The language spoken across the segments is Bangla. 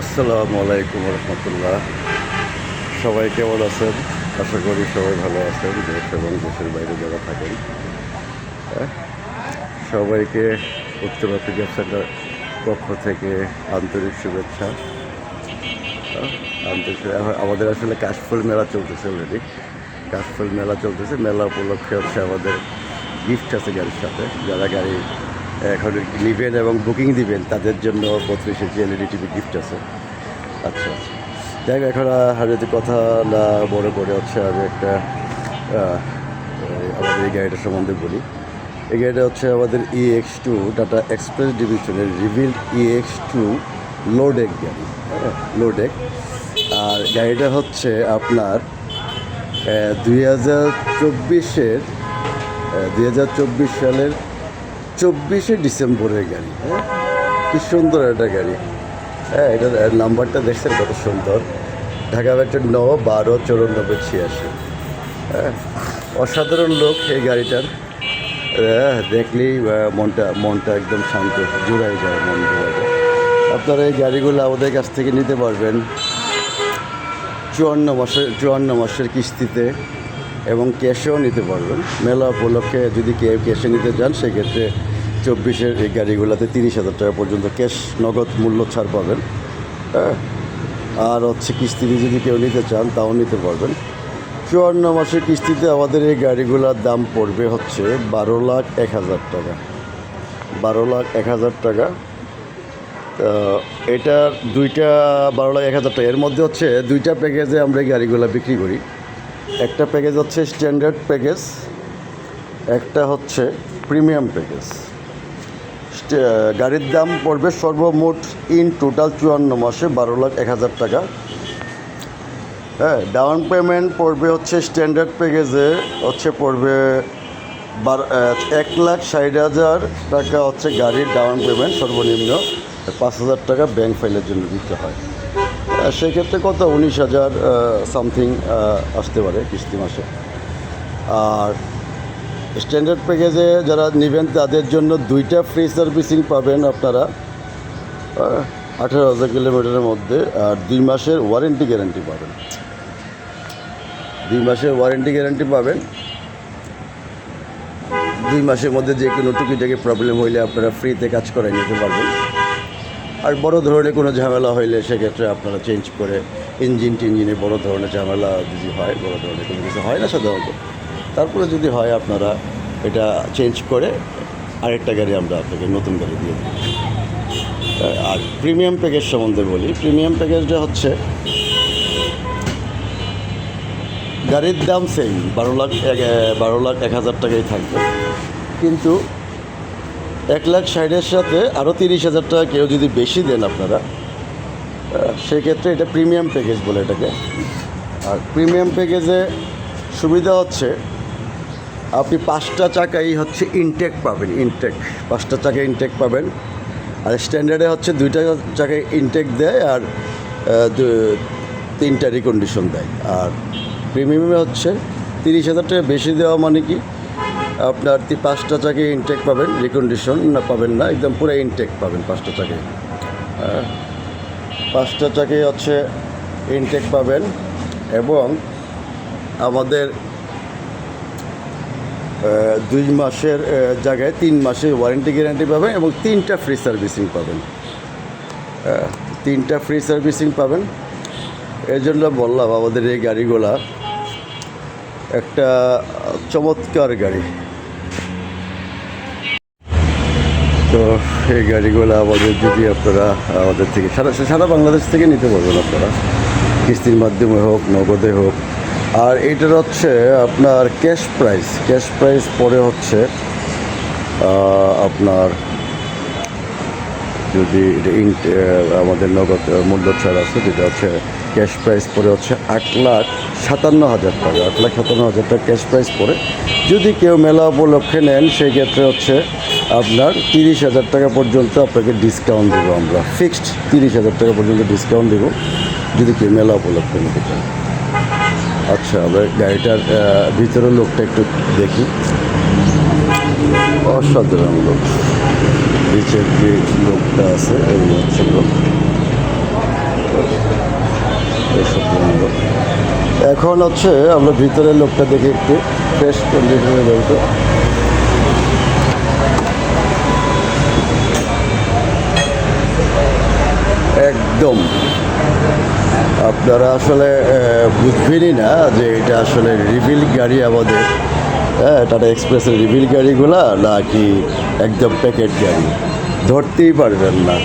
আসসালামু আলাইকুম রহমতুল্লাহ। সবাই কেমন আছেন? আশা করি সবাই ভালো আছেন, দেশ এবং দেশের বাইরে যারা থাকেন। হ্যাঁ? সবাইকে উত্তর আফ্রিকা সেন্টার পক্ষ থেকে আন্তরিক শুভেচ্ছা। হ্যাঁ? আন্তরিক আমাদের আসলে কাশফুল মেলা চলতেছে অলরেডি কাশফুল মেলা চলতেছে। মেলা উপলক্ষে হচ্ছে আমাদের গিফট আছে গাড়ির সাথে। যারা গাড়ি এখন নিবেন এবং বুকিং দিবেন, তাদের জন্য বত্রিশ ইঞ্চি এলইডি টিভি গিফট আছে। আচ্ছা আচ্ছা যাই এখন আর যদি কথা না বড় করে হচ্ছে, আমি একটা আমাদের এই গাড়িটা সম্বন্ধে বলি। এই গাড়িটা হচ্ছে আমাদের E X two Tata express ডিভিশনের রিভিল্ড ই এক্স টু লোডেক গাড়ি হ্যাঁ লোডেক আর গাড়িটা হচ্ছে আপনার দুই হাজার চব্বিশের দুই হাজার চব্বিশ সালের চব্বিশে ডিসেম্বরের গাড়ি হ্যাঁ? কি সুন্দর একটা গাড়ি। হ্যাঁ এটার নাম্বারটা দেখছেন কত সুন্দর। ঢাকা মেট্রো ন বারো চৌরানব্বই ছিয়াশি। হ্যাঁ অসাধারণ লোক এই গাড়িটার। হ্যাঁ, দেখলেই মনটা মনটা একদম শান্ত জুড়াই যায় মন আপনারা এই গাড়িগুলো আমাদের কাছ থেকে নিতে পারবেন চুয়ান্ন মাসের চুয়ান্ন মাসের কিস্তিতে এবং ক্যাশেও নিতে পারবেন। মেলা উপলক্ষে যদি কেউ ক্যাশে নিতে চান সেক্ষেত্রে চব্বিশের এই গাড়িগুলোতে তিরিশ হাজার টাকা পর্যন্ত ক্যাশ নগদ মূল্য ছাড় পাবেন হ্যাঁ? আর হচ্ছে কিস্তিতে যদি কেউ নিতে চান, তাও নিতে পারবেন। চুয়ান্ন মাসের কিস্তিতে আমাদের এই গাড়িগুলোর দাম পড়বে হচ্ছে বারো লাখ এক হাজার টাকা। বারো লাখ এক হাজার টাকা। এটার দুইটা বারো লাখ এক হাজার টাকা। এর মধ্যে হচ্ছে দুইটা প্যাকেজে আমরা এই গাড়িগুলো বিক্রি করি। একটা প্যাকেজ হচ্ছে স্ট্যান্ডার্ড প্যাকেজ, একটা হচ্ছে প্রিমিয়াম প্যাকেজ। গাড়ির দাম পড়বে সর্বমোট ইন টোটাল চুয়ান্ন মাসে বারো লাখ এক হাজার টাকা। হ্যাঁ ডাউন পেমেন্ট পড়বে হচ্ছে স্ট্যান্ডার্ড প্যাকেজে হচ্ছে পড়বে বার এক লাখ ষাট হাজার টাকা হচ্ছে গাড়ির ডাউন পেমেন্ট সর্বনিম্ন, পাঁচ হাজার টাকা ব্যাংক ফাইলের জন্য দিতে হয়। সেক্ষেত্রে কত? উনিশ হাজার সামথিং আসতে পারে কিস্তি মাসে। আর স্ট্যান্ডার্ড প্যাকেজে যারা নেবেন, তাদের জন্য দুইটা ফ্রি সার্ভিসিং পাবেন আপনারা আঠারো হাজার কিলোমিটারের মধ্যে, আর দুই মাসের ওয়ারেন্টি গ্যারান্টি পাবেন। দুই মাসের ওয়ারেন্টি গ্যারান্টি পাবেন। দুই মাসের মধ্যে যে কোনো টুকিটাকি প্রবলেম হইলে আপনারা ফ্রিতে কাজ করে নিতে পারবেন। আর বড় ধরনের কোনো ঝামেলা হইলে সেক্ষেত্রে আপনারা চেঞ্জ করে ইঞ্জিন টিঞ্জিনে বড় ধরনের ঝামেলা যদি হয়, বড় ধরনের কোনো কিছু হয় না সাধারণত। তারপরে যদি হয় আপনারা এটা চেঞ্জ করে আরেকটা গাড়ি আমরা আপনাকে নতুন গাড়ি দিয়ে দিই। আর প্রিমিয়াম প্যাকেজ সম্বন্ধে বলি। প্রিমিয়াম প্যাকেজটা হচ্ছে গাড়ির দাম সেম বারো লাখ বারো লাখ, এক হাজার টাকাই থাকবে। কিন্তু এক লাখ ষাটের সাথে আরও তিরিশ হাজার টাকা কেউ যদি বেশি দেন আপনারা সেক্ষেত্রে এটা প্রিমিয়াম প্যাকেজ বলে এটাকে। আর প্রিমিয়াম প্যাকেজে সুবিধা হচ্ছে আপনি পাঁচটা চাকাই হচ্ছে ইনটেক পাবেন ইনটেক পাঁচটা চাকা ইনটেক পাবেন। আর স্ট্যান্ডার্ডে হচ্ছে দুইটা চাকায় ইনটেক দেয় আর তিনটা রিকন্ডিশন দেয়। আর প্রিমিয়ামে হচ্ছে তিরিশ হাজার টাকা বেশি দেওয়া মানে কি আপনার পাঁচটা চাকায় ইনটেক পাবেন রিকন্ডিশন না পাবেন না একদম পুরো ইনটেক পাবেন পাঁচটা আহ, পাঁচটা চাকায় হচ্ছে ইনটেক পাবেন এবং আমাদের দুই মাসের জায়গায় তিন মাসের ওয়ারেন্টি গ্যারান্টি পাবেন এবং তিনটা ফ্রি সার্ভিসিং পাবেন। তিনটা ফ্রি সার্ভিসিং পাবেন। এই জন্য বললাম আমাদের এই গাড়িগুলা একটা চমৎকার গাড়ি। তো এই গাড়িগুলো আমাদের যদি আপনারা আমাদের থেকে সারা সারা বাংলাদেশ থেকে নিতে পারবেন আপনারা। কিস্তির মাধ্যমে হোক, নগদে হোক আর এটার হচ্ছে আপনার ক্যাশ প্রাইস। ক্যাশ প্রাইস পরে হচ্ছে আপনার যদি আমাদের নগদ মূল্য ছাড় আছে, যেটা হচ্ছে ক্যাশ প্রাইস পরে হচ্ছে আট লাখ সাতান্ন হাজার টাকা। আট লাখ সাতান্ন হাজার টাকা ক্যাশ প্রাইস পরে। যদি কেউ মেলা উপলক্ষে নেন সেই ক্ষেত্রে হচ্ছে আপনার তিরিশ হাজার টাকা পর্যন্ত আপনাকে ডিসকাউন্ট দেবো আমরা। ফিক্সড তিরিশ হাজার টাকা পর্যন্ত ডিসকাউন্ট দেবো, যদি কেউ মেলা উপলক্ষে নিতে চান আমরা গাড়িটার ভিতরের লোকটা একটু দেখি। অসাধারণ লোক নিচের যে লোকটা আছে, এই হচ্ছে লোক। এখন হচ্ছে আমরা ভিতরের লোকটা দেখে একটু ফ্রেশ কন্ডিশনে বলতো একদম। আপনারা আসলে বুঝবেনই না যে এটা আসলে রিভিল গাড়ি আমাদের। হ্যাঁ টাটা এক্সপ্রেসের রিভিল গাড়িগুলা নাকি একদম প্যাকেট গাড়ি। ধরতেই পারবেন না।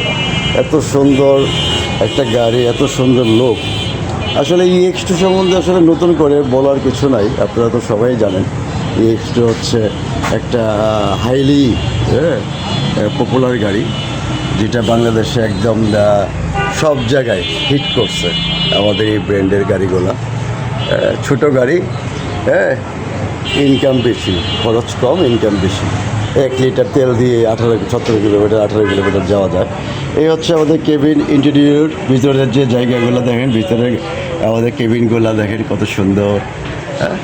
এত সুন্দর একটা গাড়ি, এত সুন্দর লোক। আসলে ই এক্স টু সম্বন্ধে আসলে নতুন করে বলার কিছু নাই, আপনারা তো সবাই জানেন। ই এক্স টু হচ্ছে একটা হাইলি পপুলার গাড়ি, যেটা বাংলাদেশে একদম সব জায়গায় হিট করছে আমাদের এই ব্র্যান্ডের গাড়িগুলো। ছোট গাড়ি হ্যাঁ ইনকাম বেশি, খরচ কম ইনকাম বেশি। এক লিটার তেল দিয়ে আঠারো সতেরো কিলোমিটার, আঠারো কিলোমিটার যাওয়া যায়। এই হচ্ছে আমাদের কেবিন ইন্টেরিয়র ভিতরের যে জায়গাগুলো দেখেন, ভিতরে আমাদের কেবিনগুলো দেখেন কত সুন্দর হ্যাঁ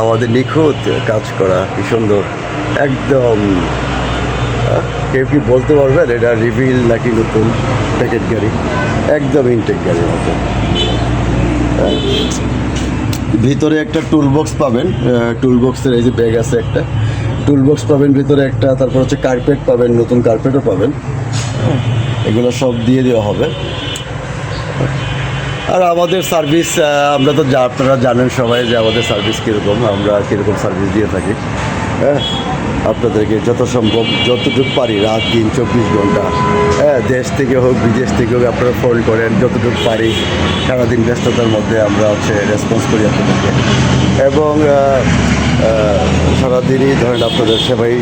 আমাদের নিখুঁত কাজ করা, কি সুন্দর, একদম কেউ কি বলতে পারবেন এটা রিভিল নাকি নতুন প্যাকেট গাড়ি? একদম ইনটেক গাড়ির মতো। হ্যাঁ। ভিতরে একটা টুল বক্স পাবেন। টুল বক্সের এই যে ব্যাগ আছে একটা। টুল বক্স পাবেন ভিতরে একটা, তারপর হচ্ছে কার্পেট পাবেন, নতুন কার্পেটও পাবেন। এগুলো সব দিয়ে দেওয়া হবে। আর আমাদের সার্ভিস আমরা তো আপনারা জানেন সবাই যে আমাদের সার্ভিস কীরকম, আমরা কীরকম সার্ভিস দিয়ে থাকি। হ্যাঁ? আপনাদেরকে যত সম্ভব যতটুকু পারি রাত দিন চব্বিশ ঘণ্টা। হ্যাঁ দেশ থেকে হোক, বিদেশ থেকে হোক আপনারা ফোন করেন, যতটুকু পারি সারাদিন ব্যস্ততার মধ্যে আমরা হচ্ছে রেসপন্স করি আপনাদেরকে। এবং সারাদিনই ধরেন আপনাদের সেবাই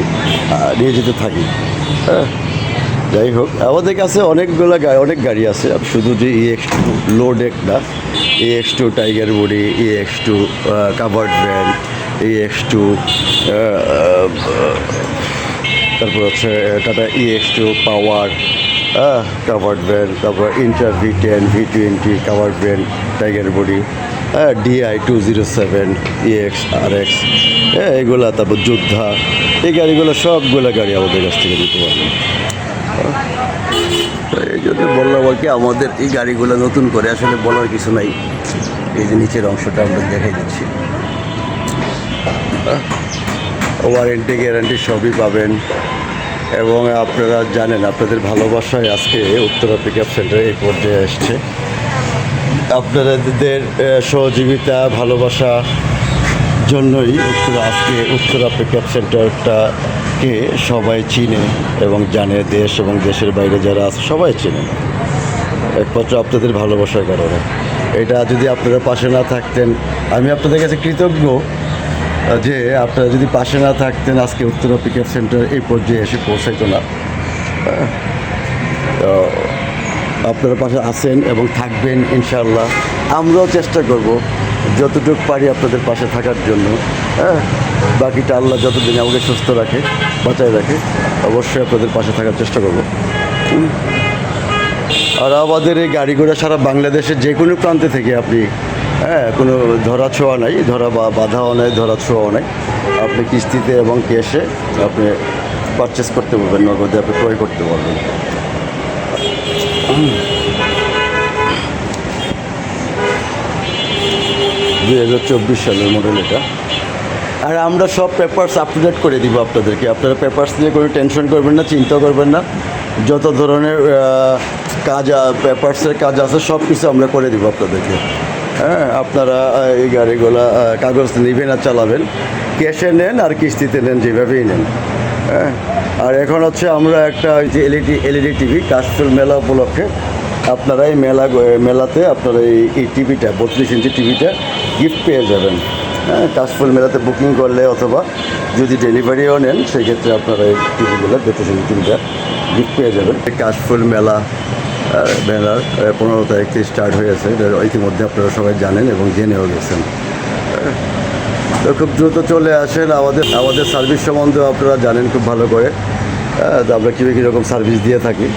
নিয়ে যেতে থাকি। হ্যাঁ যাই হোক, আমাদের কাছে অনেকগুলো গাড়ি অনেক গাড়ি আছে। শুধু যে E X two low deck না E X two tiger body E X two covered van E X two তারপর হচ্ছে Tata X two power covered van তারপর inter V ten V twenty covered van tiger body DI two zero seven EX R X হ্যাঁ এগুলা, তারপর যোদ্ধা এই গাড়িগুলো সবগুলো গাড়ি আমাদের কাছ থেকে নিতে পারবেন তো এই জন্য বললাম আর কি, আমাদের এই গাড়িগুলো নতুন করে, আসলে বলার কিছু নাই। এই যে নিচের অংশটা আমরা দেখাই দিচ্ছি। ওয়ারেন্টি গ্যারান্টি সবই পাবেন। এবং আপনারা জানেন, আপনাদের ভালোবাসায় আজকে উত্তরা পিক সেন্টার এই পর্যায়ে এসছে। আপনাদের সহযোগিতা, ভালোবাসা জন্যই উত্তরা আজকে উত্তরা পিক আপ সেন্টারটাকে সবাই চিনে এবং জানে দেশ এবং দেশের বাইরে যারা আছে, সবাই চেনে। একমাত্র আপনাদের ভালোবাসার কারণে। এটা যদি আপনারা পাশে না থাকতেন, আমি আপনাদের কাছে কৃতজ্ঞ যে আপনারা যদি পাশে না থাকতেন, আজকে উত্তরা পিক সেন্টার এই পর্যায়ে এসে পৌঁছাইতো না। তো আপনারা পাশে আছেন এবং থাকবেন ইনশাল্লাহ আমরাও চেষ্টা করব যতটুকু পারি আপনাদের পাশে থাকার জন্য। হ্যাঁ বাকিটা আল্লাহ যতদিন আমাকে সুস্থ রাখে, বাঁচায় রাখে, অবশ্যই আপনাদের পাশে থাকার চেষ্টা করব। আর আমাদের এই গাড়ি ঘোড়া সারা বাংলাদেশের যে কোনো প্রান্তে থেকে আপনি হ্যাঁ কোনো ধরা ছোঁয়া নাই, ধরা বা, বাধাও নাই, ধরা ছোঁয়াও নাই। আপনি কিস্তিতে এবং ক্যাশে আপনি পারচেস করতে পারবেন, নগদে আপনি ক্রয় করতে পারবেন। দুই হাজার চব্বিশ সালের মডেল এটা। আর আমরা সব পেপার্স আপডেট করে দিব আপনাদেরকে। আপনারা পেপার্স নিয়ে কোনো টেনশন করবেন না, চিন্তা করবেন না। যত ধরনের কাজ পেপার্সের কাজ আছে, সব কিছু আমরা করে দিব আপনাদেরকে। হ্যাঁ আপনারা এই গাড়িগুলো কাগজ নেবেন আর চালাবেন। ক্যাশে নেন আর কিস্তিতে নেন, যেভাবেই নেন। হ্যাঁ আর এখন হচ্ছে আমরা একটা ওই যে এলইডি এলইডি টিভি, কাশফুল মেলা উপলক্ষে আপনারা এই মেলা মেলাতে আপনারা এই এই টিভিটা, বত্রিশ ইঞ্চি টিভিটা গিফট পেয়ে যাবেন। হ্যাঁ কাশফুল মেলাতে বুকিং করলে অথবা যদি ডেলিভারিও নেন, সেক্ষেত্রে আপনারা এই টিভিগুলো বত্রিশ ইঞ্চি টিভিটা গিফট পেয়ে যাবেন। কাশফুল মেলা মেলার পনেরো তারিখ থেকে স্টার্ট হয়েছে ইতিমধ্যে আপনারা সবাই জানেন এবং জেনেও গেছেন। তো খুব দ্রুত চলে আসেন আমাদের আমাদের সার্ভিস সম্বন্ধেও আপনারা জানেন খুব ভালো করে। তো আমরা কীভাবে কীরকম সার্ভিস দিয়ে থাকি।